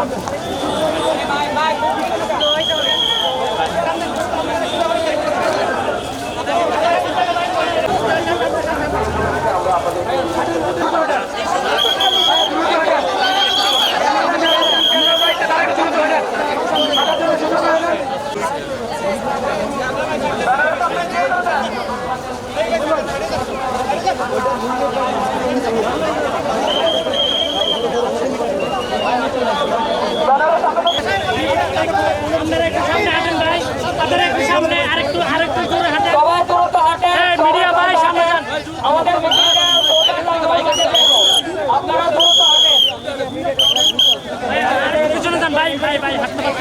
Come on. আমাদের আপনারা দ্রুত আগে। পিছনে যান ভাই ভাই ভাই হাসপাতাল